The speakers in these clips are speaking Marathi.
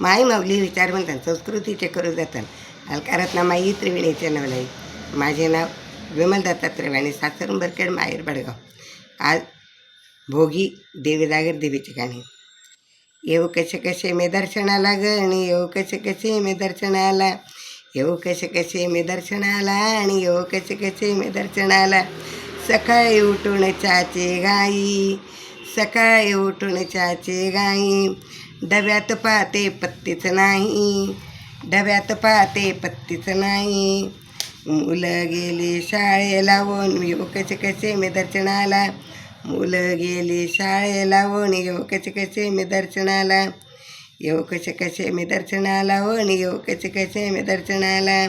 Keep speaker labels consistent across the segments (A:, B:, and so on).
A: माई माऊली विचार म्हणतात संस्कृतीचे करू जातात. अलकारातना माई त्रिवेणीचे नाही माझे नाव विमल दत्तात्रय आणि सासर माहेर बडगाव. आज भोगी देवीदागर देवीची गाणी येऊ कसे कसे मी दर्शनाला ग आणि येऊ कसे कसे मी दर्शनाला. येऊ कसे कसे मी दर्शनाला आणि येऊ कसे कसे मी दर्शनाला. सकाळी उठून चाचे गाई सकाळी उठून चाचे गाई. डब्यात पाहते पत्तीच नाही. डब्यात पाहते पत्तीच नाही. मुलं गेली शाळेला वन येऊ हो कसे कसे मी दर्शनाला. मुलं गेली शाळेला वन येऊ हो कसे कसे मी दर्शनाला. येऊ हो कसे कसे मी दर्शनाला वन येऊ कसे कसे मी दर्शनाला.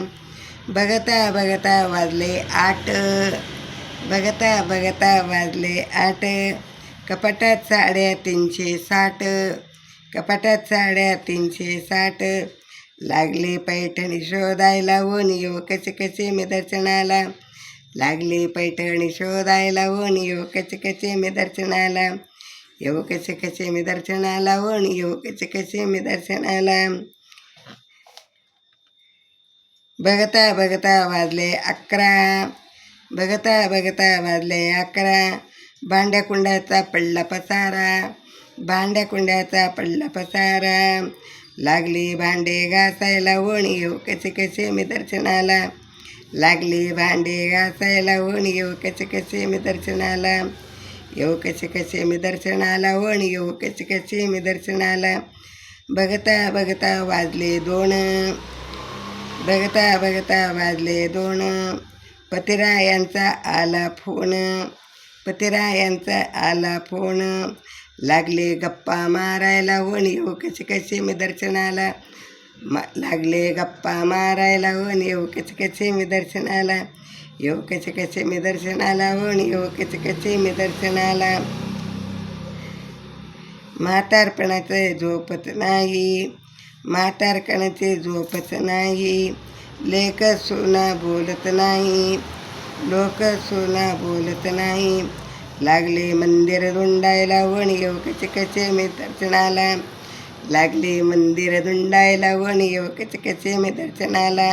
A: बघता बघता वाजले आठ. बघता बघता वाजले आठ. कपाटात साड्या तीनशे साठ. कपाटात साड्या तीनशे साठ लागले पैठणी शोधायला. वन येऊ कसे कसे मी दर्शनाला? लागले पैठणी शोधायला. वन येऊ कसे कसे मी दर्शनाला? येऊ कसे कसे मी दर्शनाला? वण येऊ कसे कसे मी दर्शनाला? बघता बघता वाजले अकरा. बघता बघता वाजले अकरा. भांड्याकुंडाचा पडला पसारा. भांड्या कुंड्याचा पडला पसारा. लागली भांडे घासायला वणी येऊ कसे कसे मी दर्शनाला. लागली भांडे घासायला ओण येऊ कसे कसे मी दर्शनाला. येऊ कसे कसे मी दर्शनाला वणी येऊ कसे कसे मी दर्शनाला. बघता बघता वाजले दोन. बघता बघता वाजले दोन. पतिरायांचा आला फोन. पतिरायांचा आला फोन. लागले गप्पा मारायला वणी हो कसे कसे मी दर्शनाला. मा लागले गप्पा मारायला वण येऊ हो कसे कसे मी दर्शनाला. येऊ कसे कसे मी दर्शनाला वण हो कसे कसे मी दर्शनाला. म्हातारपणाचे झोपत नाही म्हातारपणाचे झोपत नाही. लेख सोना बोलत नाही लोक सोना बोलत नाही. लागले मंदिर धुंडायला वण येऊ कचे कसे मी दर्शनाला. लागले मंदिर धुंडायला वण येऊ कचे कसे मी दर्शनाला.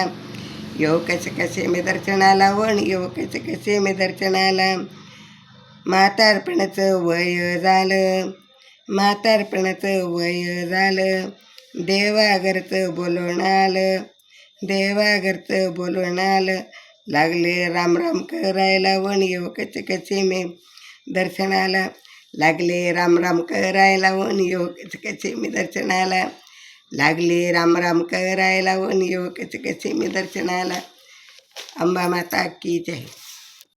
A: येऊ कसे कसे मी दर्शनाला वण येऊ कसे कसे मी दर्शनाला. म्हातारपणाचं वय झालं म्हातारपणाचं वय झालं. देवाघरचं बोलवण आलं देवाघरचं बोलवण आलं. लागले राम राम करायला वण येऊ कसे कसे मी दर्शनाला लागले राम राम करायला वन येऊ कसे मी दर्शनाला लागले राम राम करायला वन येऊ कसे मी दर्शनाला अंबा माता की जय